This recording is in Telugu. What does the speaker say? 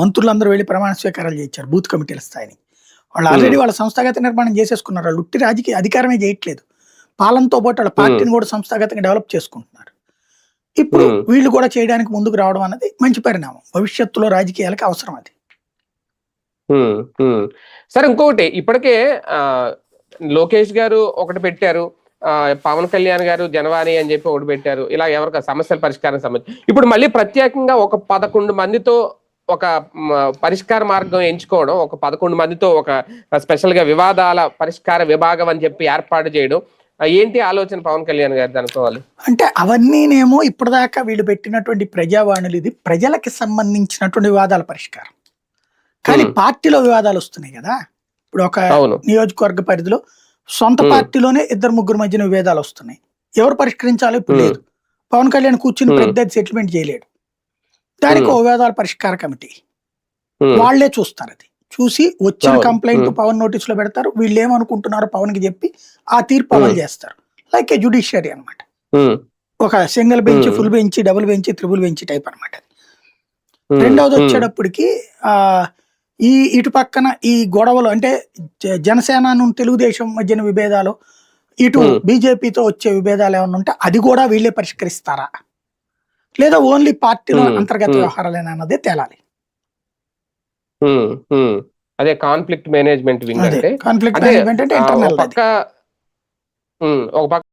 మంత్రులందరూ వెళ్ళి ప్రమాణ స్వీకారాలు చేయించారు బూత్ కమిటీల స్థాయిని. వాళ్ళు ఆల్రెడీ వాళ్ళ సంస్థాగత నిర్మాణం చేసేసుకున్నారు. వాళ్ళు ఉట్టి రాజకీయ అధికారమే చేయట్లేదు. పాలనతో పాటు వాళ్ళ పార్టీని కూడా సంస్థాగతంగా డెవలప్ చేసుకుంటున్నారు. ఇప్పుడు. వీళ్ళు కూడా చేయడానికి ముందుకు రావడం అన్నది మంచి పరిణామం. భవిష్యత్తులో రాజకీయాలకు అవసరం అది. సరే ఇంకొకటి. ఇప్పటికే లోకేష్ గారు ఒకటి పెట్టారు. పవన్ కళ్యాణ్ గారు జనవాణి అని చెప్పి ఒకటి పెట్టారు. ఇలా ఎవరికి సమస్యల పరిష్కారం సంబంధించి. ఇప్పుడు మళ్ళీ ప్రత్యేకంగా ఒక పదకొండు మందితో ఒక పరిష్కార మార్గం ఎంచుకోవడం ఒక పదకొండు మందితో ఒక స్పెషల్గా వివాదాల పరిష్కార విభాగం అని చెప్పి ఏర్పాటు చేయడం ఏంటి ఆలోచన పవన్ కళ్యాణ్ గారిది అనుకోవాలి అంటే అవన్నీనేమో ఇప్పటిదాకా వీళ్ళు పెట్టినటువంటి ప్రజావాణులు ఇది ప్రజలకి సంబంధించినటువంటి వివాదాల పరిష్కారం కానీ. పార్టీలో వివాదాలు వస్తున్నాయి కదా ఇప్పుడు ఒక నియోజకవర్గ పరిధిలో సొంత. పార్టీలోనే ఇద్దరు ముగ్గురు మధ్యన విభేదాలు వస్తున్నాయి ఎవరు పరిష్కరించాలో ఇప్పుడు. లేదు పవన్ కళ్యాణ్ కూర్చుని. పెద్ద సెటిల్మెంట్ చేయలేడు దానికి. ఓ వివాదాల పరిష్కార కమిటీ వాళ్ళే చూస్తారు అది చూసి వచ్చిన. కంప్లైంట్. పవన్ నోటీస్లో పెడతారు వీళ్ళు ఏమనుకుంటున్నారో పవన్కి చెప్పి ఆ తీర్పు అమలు. చేస్తారు లైక్ ఏ జుడిషియరీ అన్నమాట ఉమ్, ఒక single bench. Full bench double bench triple bench type అన్నమాట ఉమ్, రెండవది వచ్చేటప్పటికి ఆ ఈ ఇటు పక్కన ఈ గొడవలు అంటే జ- జనసేన నుండి తెలుగుదేశం మధ్యన విభేదాలు ఇటు. బీజేపీతో వచ్చే విభేదాలు ఏమైనా ఉంటే అది కూడా వీళ్ళే పరిష్కరిస్తారా లేదా ఓన్లీ పార్టీలో. అంతర్గత. వ్యవహారాలేనా అన్నదే తేలాలి. అదే కాన్ఫ్లిక్ట్ మేనేజ్మెంట్ వింగ్ అంటే కాన్ఫ్లిక్ట్ మేనేజ్మెంట్ అంటే ఇంటర్నల్ ఒక పక్క